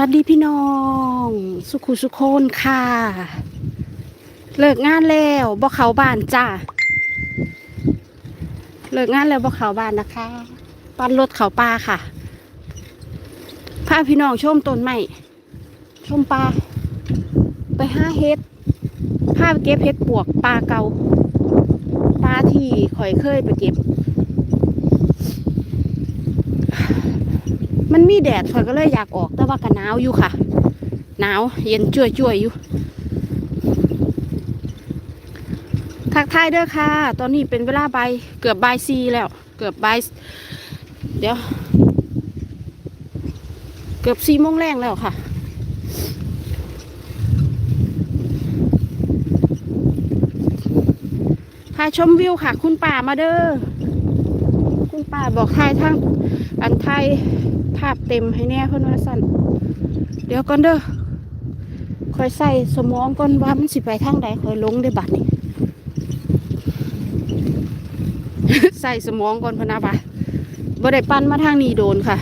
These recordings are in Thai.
วัสดีพี่น้อง สุขุสุโคนค่ะ เลิกงานแล้วบ่เขาบ้านจ้าเลิกงานแล้วบ่เขาบ้านนะคะปั้นรถเขาปลาค่ะพาพี่น้องชมต้นไม้ชมปลาไปห้าเฮ็ดพาไปเก็บเฮ็ดปวกปลาเกาปลาที่ข่อยเคยไปเก็บ มันมีแดดข่อยก็เลยอยากออกแต่ว่าก็หนาวอยู่ค่ะ หนาว เย็นจ่วยจ่วยอยู่ ทักทายเด้อค่ะ ตอนนี้เป็นเวลาใบเกือบใบซีแล้ว เกือบใบเดี๋ยว เกือบสี่โมงแรงแล้วค่ะพาชมวิวค่ะ คุณป่ามาเด้อ คุณป่าบอกทายทั้งอันไทย ภาพเต็มให้แน่เพื่อนว่าสั่นเดี๋ยวก่อนเด้อคอยใส่สมองก่อนว่ามันสิไปทางใดคอยลงได้บัดนี้ใส่สมองก่อนพนาบาบ่ได้ปั้นมาทางนี้โดนค่ะ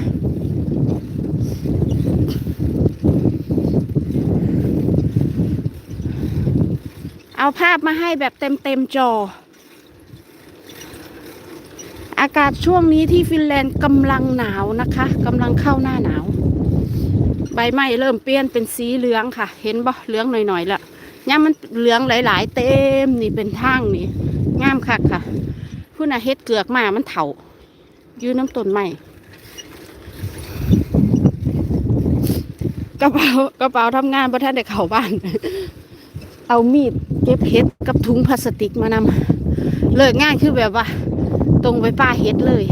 เอาภาพมาให้แบบเต็มเต็มๆจอ อากาศช่วงนี้ที่ฟินแลนด์กำลังหนาวนะคะกำลังเข้าหน้าหนาว ใบไม้เริ่มเปลี่ยนเป็นสีเหลืองค่ะ เห็นบ่เหลืองหน่อยๆละย่ามันเหลืองหลาย ๆ เต็มนี่เป็นทางนี่งามคักค่ะพุ่นน่ะเฮ็ดเกือกมามันเถายืนน้ำต้นไม้กระเป๋ากระเป๋าทำงานประท่านได้เขาบ้าน เอามีดเก็บเห็ดกับถุงพลาสติกมานำเลิกง่ายคือแบบว่า ตรงไปป้าเฮ็ดเลย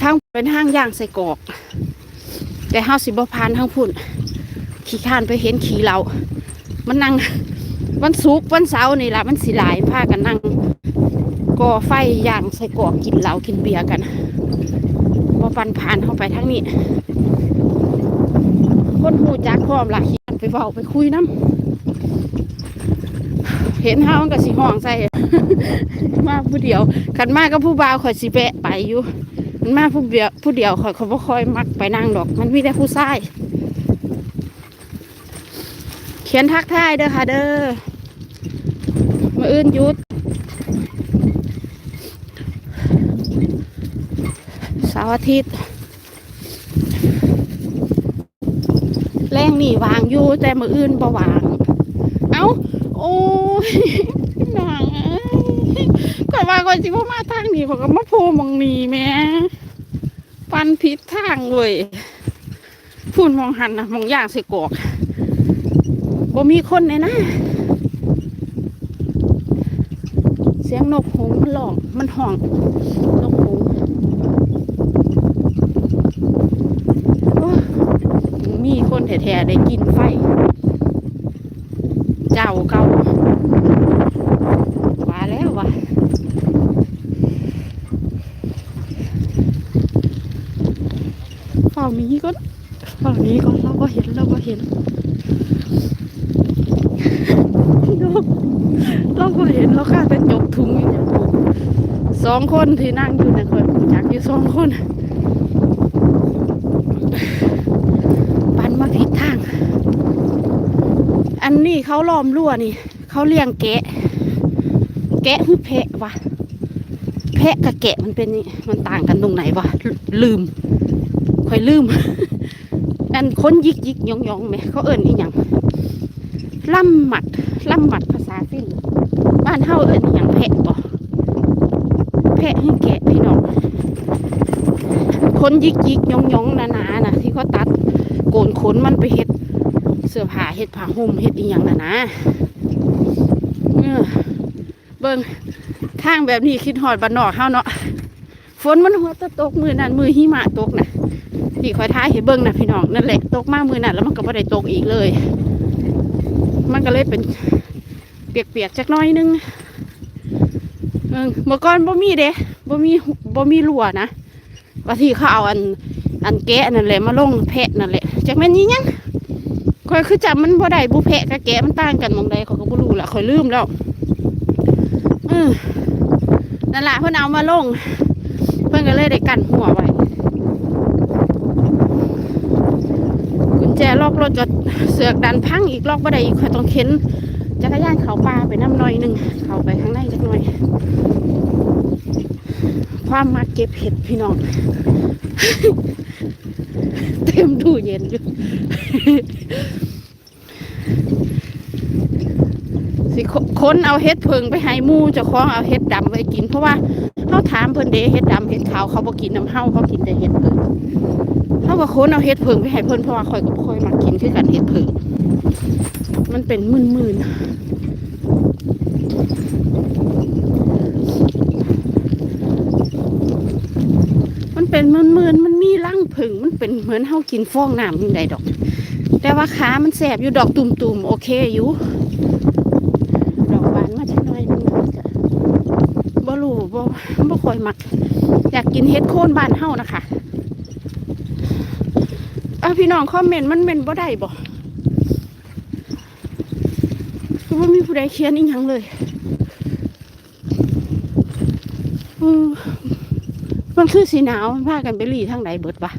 ทางเป็นห้างย่างใส่กอก แต่เฮาสิบพานทางพุ่น ขี่ข้านไปเห็นขี่เรา มันนั่งวันศุกวันเสาร์นี่ละมันสิหลายพากันนั่งก่อไฟย่างใส่กอกกินเหล้ากินเบียร์กันบ่ปันผ่านเข้าไปทางนี้ คนหูจักพร้อมล่ะขี่ข้านไปเว้าไปคุยน้ำ เห็นเฮามันก็สิห้องใส่ มาผู้เดียวขันมาก็ผู้บ่าวข่อยสิแปะไปอยู่มันมาผู้เดียวผู้เดียวข่อยเขาบ่ค่อยมักไปนั่งดอก มันมีแต่ผู้ชายเขียนทักทายเด้อค่ะเด้อมาอื่นยุดสาร์อาทิตย์แรงนี่วางอยู่แต่มืออื่นบ่วาง เอ้า โอ้ยหนังก่อนว่าก่อนสิว่ามาทางนี้เขาก็มาโพมองนีแม่ปันผิดทางเว้ยพูนมองหันนะมองย่างใส่กอกบ่มีคนเลยนะ เสียงนกหงมันร้องมันห้องนกหงมีคนแท้ๆได้กินไฟ เจ้าเก่าว่าแล้ววะฝั่งนี้ก็ฝั่งนี้ก็เราก็เห็นเราก็เห็นล่องเราก็เห็นเราข้าแต่ยกถุงอย่างเงี้ยสองคนที่นั่งอยู่นะคนจากอยู่สองคนมาผิดทาง อันนี้เขาล้อมรั้วนี่ เขาเลี้ยงแกะ แกะคือแพะวะแพะกับแกะมันเป็นนี่มันต่างกันตรงไหนวะลืมค่อยลืมอันค้นยิกยิกยองยองไหมเขาเอิ้นอีหยังล่ำหมัดล่ำหมัดภาษาฟินบ้านเฮาเอิ้นอีหยังแพะบ่แพะให้แกะพี่น้องค้นยิกยิกยองยองหนาๆนะที่เขาตัดโกนขนมันไปเฮ็ด เสื้อผ้าเฮ็ดผ้าห่มเฮ็ดอีหยังน่ะนะเบิ่งทางแบบนี้คิดฮอดบ้านนอกเฮาเนาะฝนมันหัวตะตกมือนั้นมือหิมะตกน่ะที่คอยท้ายให้เบิ่งนะพี่น้องนั่นแหละตกมากมือนั้นแล้วมันก็บ่ได้ตกอีกเลย มันก็เลยเป็นเปียกๆจักหน้อยนึงเออเมื่อก่อนบ่มีเด้บ่มีบ่มีรั้วนะว่าที่เขาเอาอันอันแกะนั่นแหละมาลงแพะนั่นแหละจักแม่นยี่ยัง คอยคือจำมันบ่ได้บุแพะกับแกะมันต่างกันมองใดเขาก็บ่รู้ละคอยลืมแล้วเออนั่นแหละเพิ่นเอามาลงก็เลยได้กันหัวไว้กุญแจล็อกรถก็เสือกดันพังอีกล็อกบ่ได้อีกข่อยต้องเข็นจักรยานเขาป่าไปน้ำหน่อยหนึ่งเขาไปข้างในจักหน่อย ความมาเก็บเห็ดพี่น้อง เต็มดูเย็นอยู่ ค้นเอาเห็ดเพิงไปให้มู่เจ้าของเอาเห็ดดำไว้กิน เพราะว่าเขาถามเพิ่นเด้เห็ดดำเห็ดขาวเขาบ่กินน้ำเฮาเขากินแต่เห็ดเพิงเขาก็ค้นเอาเห็ดเพิงไปให้เพิ่นเพราะว่าข่อยก็บ่ค่อยมักกินคือกันเห็ดเพิงมันเป็นมื่นๆมันเป็นมื่นๆมันมีรังผึ่งมันเป็นเหมือนเฮากินฟองน้ำยังไงดอก แต่ว่าขามันแสบอยู่ดอกตุ่มๆโอเคอยู่ ดอกบานมาจักหน่อยหนึงมันก็บ่รู้บ่บ่ ค่อยมัก อยากกินเฮ็ดโคนบ้านเฮานะคะอะพี่น้องคอมเมนต์มันเมนบ่ได้บ่คือว่ามีผู้ใดเขียนอีหยังเลยอืมมันคือสีหนาวพากันไปหลีทางไหนเบิดวะ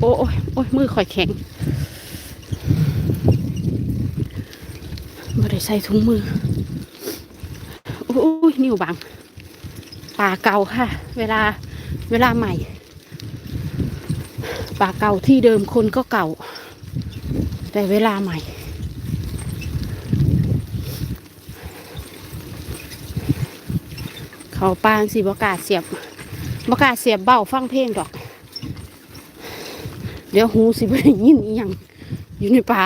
โอ้ยโอ้ยมือข่อยแข็งบ่ได้ใส่ถุงมือ โอ้ย นิ้วบัง ป่าเก่าค่ะ เวลาเวลาใหม่ ป่าเก่าที่เดิมคนก็เก่า แต่เวลาใหม่ เขาปางสิบกล้าเสียบบกล้าเสียบเบ้าฟังเพลงดอก เดี๋ยวหูสิบได้ยินอีหยังอยู่ในป่า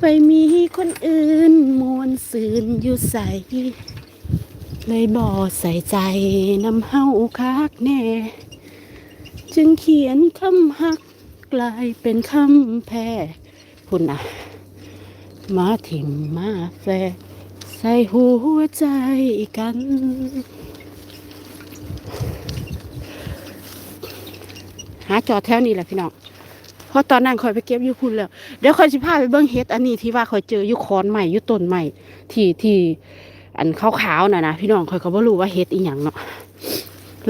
ไปมีคนอื่นมวนซืนอยู่ใส่เลยบ่ใส่ใจนำเฮาคักแน่ จึงเขียนคำฮักกลายเป็นคำแพ้พุ่นนะมาถิ่มมาแฝงใส่หัวใจกัน หาจอดแถวนี้แหละพี่น้อง เพราะตอนนั้นคอยไปเก็บอยู่พุ่นแล้ว เดี๋ยวคอยสิพาไปเบิ้งเฮ็ดอันนี้ที่ว่าคอยเจออยู่คอนใหม่อยู่ต้นใหม่ที่ที่อันขาวๆน่ะนะพี่น้องคอยก็บ่รู้ว่าเฮ็ดอีหยังเนาะ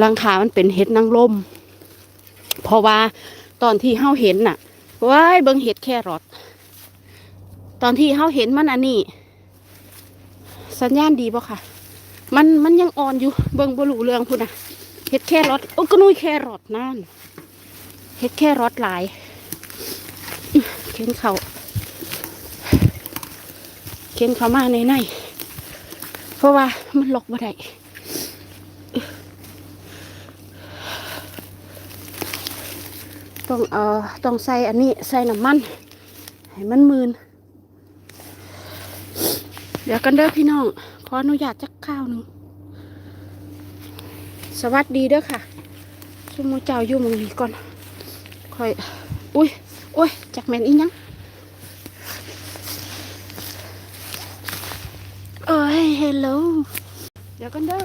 รังคามันเป็นเฮ็ดนางลมเพราะว่าตอนที่เฮาเห็นน่ะว้ายเบิ้งเฮ็ดแค่รอทตอนที่เฮาเห็นมันอันนี้ สัญญาณดีป่ะค่ะ มันมันยังอ่อนอยู่เบิ้งบ่รู้เรื่องพุ่นน่ะเฮ็ดแค่รอทโอ้ก็นุ้ยแค่รอทนั่นเฮ็ดแค่รอทหลาย เข็นเขาเข็นเขามาในในเพราะว่ามันล็อกบ่ได้ต้องเอ่อต้องใส่อันนี้ใส่น้ำมัน ให้มันมืน เดี๋ยวกันเด้อพี่น้อง ขออนุญาตจักข้าวหนึ่งสวัสดีเด้อค่ะชุมโมเจ้าอยู่มองนี้ก่อนค่อย อุ้ย โอ้ยจักแมนอีหยังเอ้ยเฮลโลเดี๋ยวกันเด้อ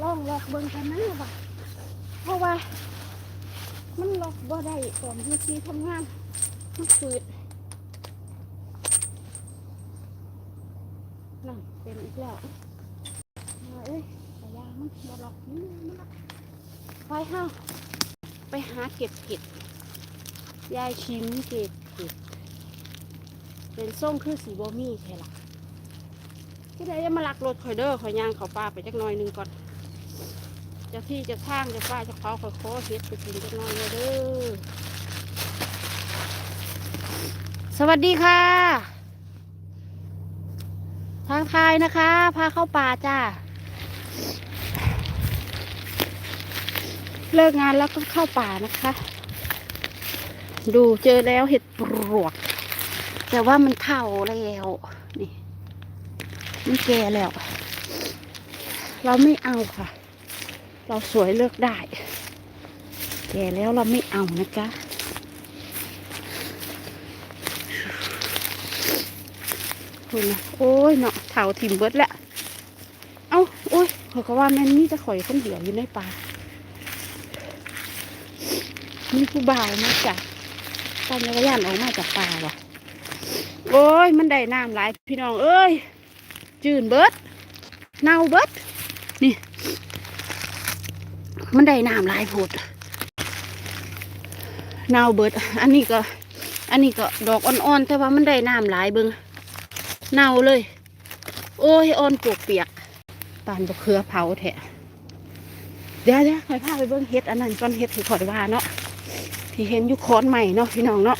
ลองลอกเบิ่งกันนะว่ะเพราะว่ามันล็อกบ่ได้ตอนที่ที่ทำงานมันฝืด นั่นเป็นอีกแล้วมาเอ้ยแต่ยามันบล็อกนี่มันไปห้าไปหาเก็บเห็ดยายชิมเก็บเห็ดเป็นส้มคือสีบอมี่แค่ละที่ไหนจะมาลักรถคอยเด้อคอยยางเขาปลาไปจักหน่อยหนึงก่อนจะที่จะทางจะป้าจะเขาคอยโคเห็ดไปกินจักหน่อยเลยเด้อสวัสดีค่ะ ทางทายนะคะ พาเข้าป่าจ้า เลิกงานแล้วก็เข้าป่านะคะ ดูเจอแล้วเห็ดปลวก แต่ว่ามันเท่าแล้วนี่มันแก่แล้ว เราไม่เอาค่ะ เราสวยเลือกได้ แก่แล้วเราไม่เอานะจ๊ะ คุณนะโอ้ยเนาะเถาถิ่มเบิดแหละเอ้าโอ้ยเขาก็ว่าแม่นี่จะข่อยคนเดียวอยู่ในป่ามีผู้บ่าวมาจากปั่นจักรยานออกมาจากป่าว่ะโอ้ย มันได้น้ำหลายพี่น้องเอ้ย จืนเบิดเน่าเบิดนี่ มันได้น้ำหลายโพดเน่าเบิด อันนี้ก็ อันนี้ก็ดอกอ่อนๆแต่ว่ามันได้น้ำหลายเบิง เน่าเลย โอ้ยอ่อนปวกเปียกปานบะเขือเผาแทะเดี๋ยวเดี๋ยวคอยพาไปเบิ้งเฮ็ดอันนั้นก่อนเฮ็ดที่ขอยว่าเนาะที่เห็นยู่คอนใหม่เนาะพี่น้องเนาะ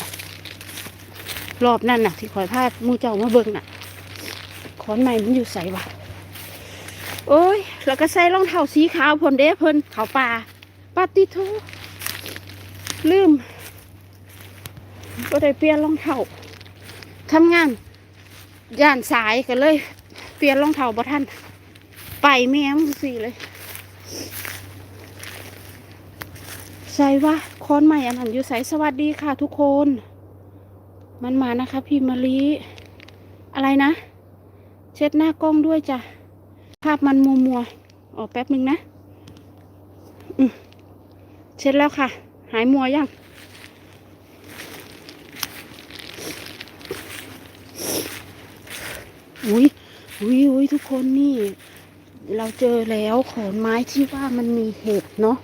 รอบนั่นน่ะ ที่คอยพามูเจ้ามาเบิ้งน่ะคอนใหม่มันอยู่ใส่วะโอ้ย แล้วก็ใส่รองเท้าสีขาวพนเด้เพิ่นเขาป่าปาติโทลืมก็ได้เปลี่ยนรองเท้าทำงาน ย่านสายกันเลย เปลี่ยนรองเท้าบ่ทันไปแม่มสิเลย ใส่ว่าค้อนใหม่อันนั้นอยู่ใสสวัสดีค่ะทุกคน มันมานะคะ พี่มะลิอะไรนะ เช็ดหน้ากล้องด้วยจ้ะ ภาพมันมัวมัวๆออกแป๊บหนึ่งนะเช็ดแล้วค่ะ หายมัวยัง อุ้ยอุ้ยอุ้ยทุกคนนี่ เราเจอแล้วขอนไม้ที่ว่ามันมีเห็ดเนาะ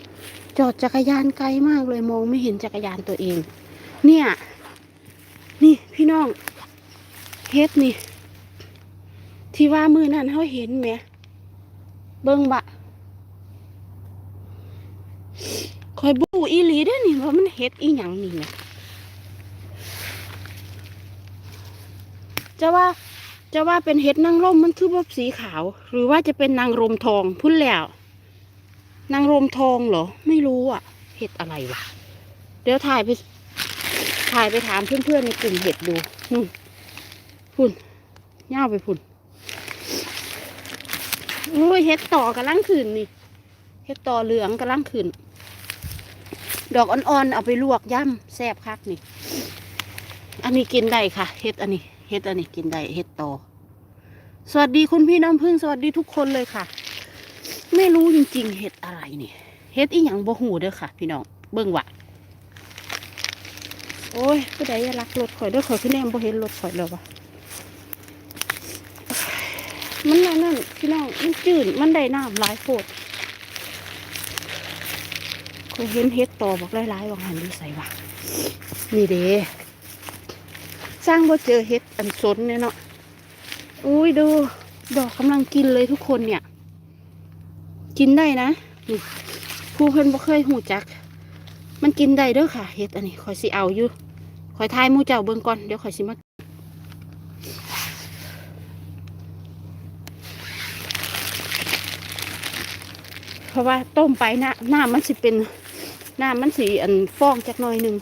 จอดจักรยานไกลมากเลยมองไม่เห็นจักรยานตัวเอง เนี่ย นี่พี่น้องเฮ็ดนี่ ที่ว่ามือนั่นเขาเห็นไหมเบิ้งบะคอยบูอีหลีด้อนี่ว่าะมันเฮ็ดอีหยังนี่นะจะว่า จะว่าเป็นเห็ดนางรมมันคือแบบสีขาว หรือว่าจะเป็นนางรมทองพุ่นแล้วนางรมทองเหรอ ไม่รู้อะ เห็ดอะไรวะเดี๋ยวถ่ายไป ถ่ายไปถามเพื่อนๆในกลุ่มเห็ดดูนู่นพุ่นย่าวไปพุ่นโอ้ยเห็ดต่อกำลังขึ้นนี่เห็ดต่อเหลืองกำลังขึ้น ดอกอ่อนๆเอาไปลวกย่ำแซ่บคักนี่ อันนี้กินได้ค่ะ เห็ดอันนี้ เห็ดอันนี้กินได้เห็ดต่อ สวัสดีคุณพี่น้ำพึ่งสวัสดีทุกคนเลยค่ะ ไม่รู้จริงๆเห็ดอะไรนี่เห็ดอีหยังบ่หูเด้อค่ะ พี่น้องเบิ่งว่ะโอ้ยผู้ใดอย่ารักรถข่อยเด้อข่อยขึ้นแนมบ่เห็นรถข่อยแล้ววะมันนั่นนั่นพี่น้องมันจืดมันได้น้ำหลายโพดข่อยเห็นเห็ดต่อบอกหลายๆว่าหันดูใส่ว่ะนี่เด้ สร้างบ่าเจอเห็ดอันสนเนี่ยเนาะอุ้ยดู ดอกกำลังกินเลยทุกคนเนี่ย กินได้นะผู้เพิ่นบ่เคยหูจัก มันกินได้เด้อค่ะเฮ็ดอันนี้ข่อยสิเอาอยู่ข่อยทายมูเจ้าเบิ่งก่อนเดี๋ยวข่อยสิมาเพราะว่าต้มไปนะน้ำมันสิเป็นน้ำมันสีอันฟองจักหน่อยหนึ่ง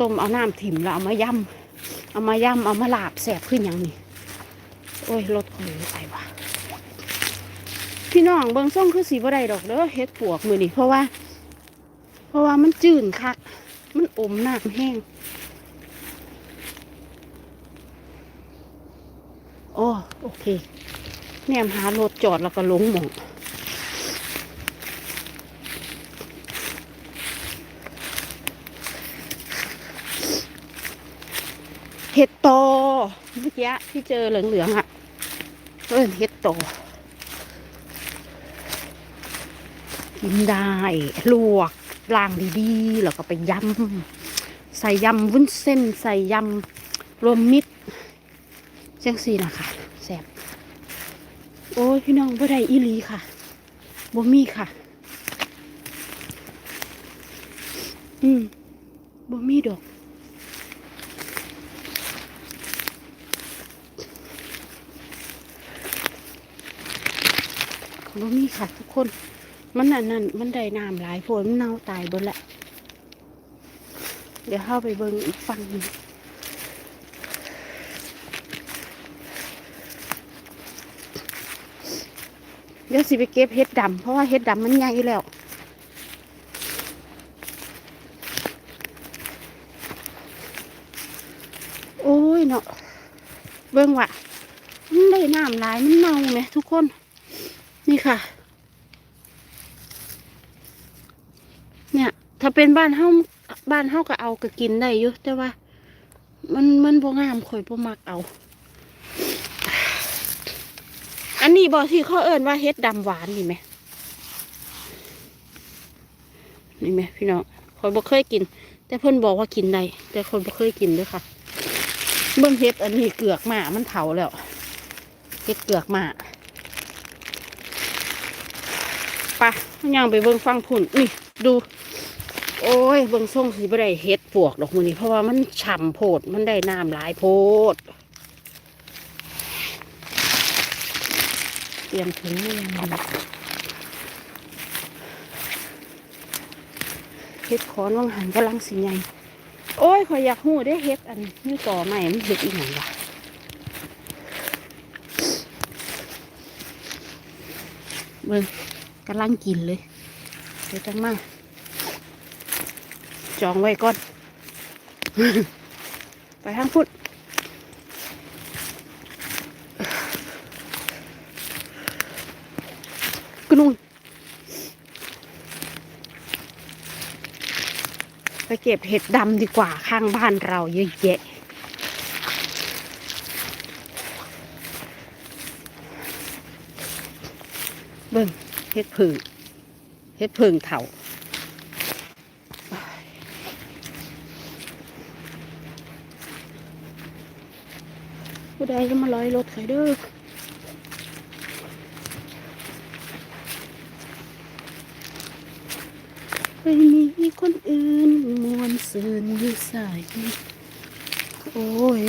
ต้มเอาน้ำถิ่มแล้วเอามาย่ำ เอามาย่ำเอามาลาบแสบขึ้นอย่างนี้ โอ้ยรถข่อยไปว่ะพี่น้องเบิงส่งคือสีบ่ไดดอกเด้อเฮ็ดปวกมือนี่เพราะว่า เพราะว่ามันจืดคัก มันอมน้ำแห้งโอ้โอเค แนมหารถจอดแล้วก็ลงหมอง เห็ดตอเมื่อกี้ที่เจอเหลืองๆอะเออเห็ดตอกินได้ลวกล้างดีๆ แล้วก็ไปยำใส่ยำวุ้นเส้น ใส่ยำรวมมิตรจังสีนะคะแซ่บโอ้ยพี่น้องบ่ได้อีลีค่ะบ่มีค่ะ อืมบ่มีดอก บ่มีค่ะทุกคน มันนั่นนั่นมันได้น้ำหลายฝนมันเน่าตายบิดละ เดี๋ยวเข้าไปเบิ่งอีกฝั่งหนึ่งเดี๋ยวสิไปเก็บเห็ดดำเพราะว่าเห็ดดำมันใหญ่แล้วโอ้ยเนาะเบิ่งว่ะมันได้น้ำหลายมันเน่าไหมทุกคน นี่ค่ะ เนี่ย ถ้าเป็นบ้านเฮาบ้านเฮาก็เอาก็กินได้อยู่แต่ว่า มันมันบ่งามข่อยบ่มักเอา อันนี้บ่ที่เขาเอิ้นว่าเฮ็ดดำหวานนี่ไหมนี่ไหมพี่น้องข่อยบ่เคยกิน แต่เพิ่นบอกว่ากินได้แต่คนบ่เคยกินด้วยค่ะ เบิ่งเฮ็ดอันนี้เกือกหมามันเถาแล้วเฮ็ดเกือกหมาไปะย่างไปเบิ่งฟังพุ่นนี่ดู โอ้ยเบิ่งส่งสิบ่ได้เฮ็ดปวกดอกมือนี้เพราะว่ามันฉ่ำโพดมันได้น้ำหลายโพด เตรียมถุงมือมาเฮ็ดขอนว่างหันกำลังสิใหญ่โอ้ยขอยอยากหู้ได้เฮ็ดอันนี้ต่อใหม่มันเฮ็ดอีกหยังวะเบิ่ง กำลังกินเลย เดี๋ยวจังมาจองไว้ก่อน ไปทางพุทธกนุ่นไปเก็บเห็ดดำดีกว่าข้างบ้านเราเยอะแยะเบิ่ง เห็ดผึ่งเห็ดผึ่งเถาผู้ใดจะมาลอยรถใครเด้อไม่มีคนอื่นมวนซืนอยู่ใส่โอ้ย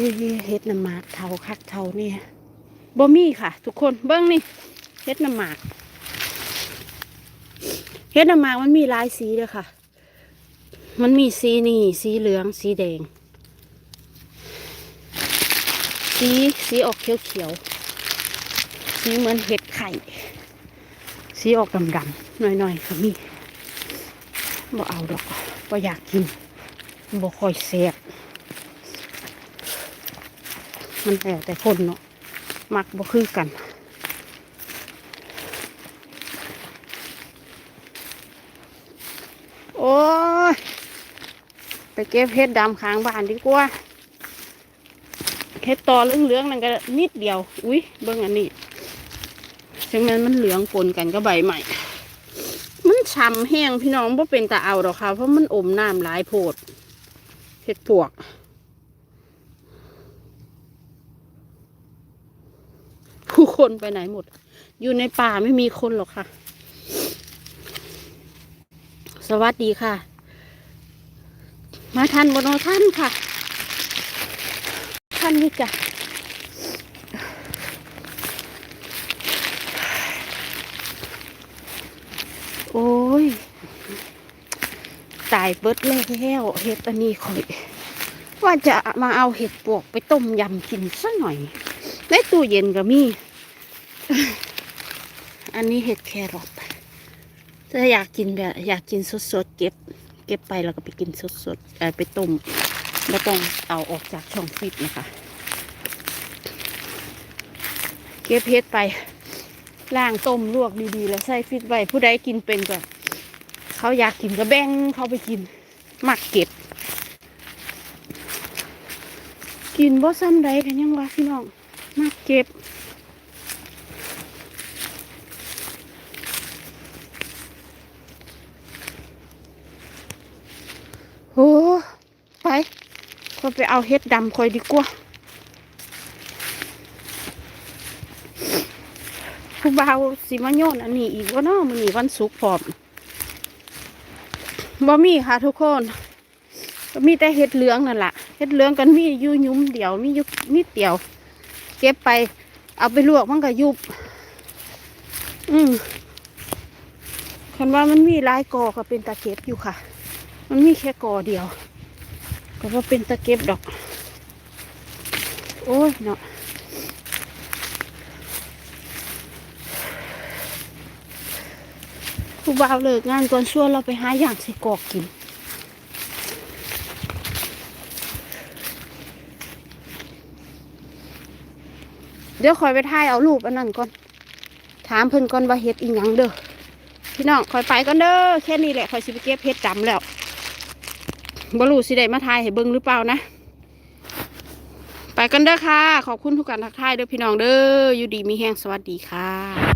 เฮ็ดน้ำหมากเทาคักเทาเนี่ยบ่มีค่ะ ทุกคนเบิ้งนี่เฮ็ดน้ำหมาก เฮ็ดน้ำหมากมันมีหลายสีเลยค่ะ มันมีสีนี่สีเหลืองสีแดง สีสีออกเขียวเขียวสีเหมือนเห็ดไข่ สีออกดำๆหน่อยๆค่ะมีบ่เอาดอกบ่อยากกินบ่ค่อยแซ่บมันแล้วแต่คนเนาะมักบ่คือกัน โอ้ยไปเก็บเห็ดดำค้างบ้านดีกว่าเห็ดตอเหลืองๆนั่นก็นิดเดียว อุ้ยเบิ่งอันนี้ถึงแม้มันเหลืองปนกันก็ใบใหม่ มันช้ำแห้งพี่น้องบ่เป็นตาเอาดอกค่ะ เพราะมันอมน้ำหลายโพดเห็ดปวก ผู้คนไปไหนหมด อยู่ในป่าไม่มีคนหรอกค่ะ สวัสดีค่ะ มาทันบนท่านค่ะท่านนี่จ้ะโอ้ย ตายเบิดแล้วเห็ดอันนี้ข่อย ว่าจะมาเอาเห็ดปวกไปต้มยำกินซะหน่อย ในตู้เย็นก็มี อันนี้เห็ดแครอท ถ้าอยากกินแบบอยากกินสดๆเก็บ เก็บไปแล้วก็ไปกินสดๆไปต้มไม่ต้องเอาออกจากช่องฟิตนะคะ เก็บเห็ดไปล้างต้มลวกดีๆ แล้วใส่ฟิตไว้ผู้ใดกินเป็นก็เขาอยากกินก็แบ่งเขาไปกินมักเก็บ กินบ่ซ้ำใดกันยังวะพี่น้องมักเก็บ โอ้ไป คอยไปเอาเห็ดดำคอยดีกว่าผู้บ่าวสิมาโยนอันนี้อีกว่าเนาะมันนี่วันศุกร์พร้อมบ่มีค่ะทุกคนก็มีแต่เห็ดเหลืองนั่นแหละเห็ดเหลืองกันมีอยู่ยุ้มเดียวมียู่นิดเดียว เก็บไป เอาไปลวกมันก็ยุบ อืมคันว่ามันมีลายกอก็เป็นตะเก็บอยู่ค่ะ มันมีแค่กอเดียว ก็ว่าเป็นตะเก็บดอก โอ้ยเนาะผู้บ่าวเลิกงานก่อนช่วนเราไปหาอย่างใส่กอกกินเดี๋ยวคอยไปถ่ายเอารูปอันนั้นก่อน ถามเพิ่นก่อนว่าเฮ็ดอีหยังเด้อ พี่น้องคอยไปก่อนเด้อ แค่นี้แหละคอยสิไปเก็บเฮ็ดดำแล้ว บรูสิได้มาทายให้เบิ้งหรือเปล่านะ ไปกันเด้อค่ะ ขอบคุณทุกการทักทายเด้อพี่น้องเด้ออยู่ดีมีแห้งสวัสดีค่ะ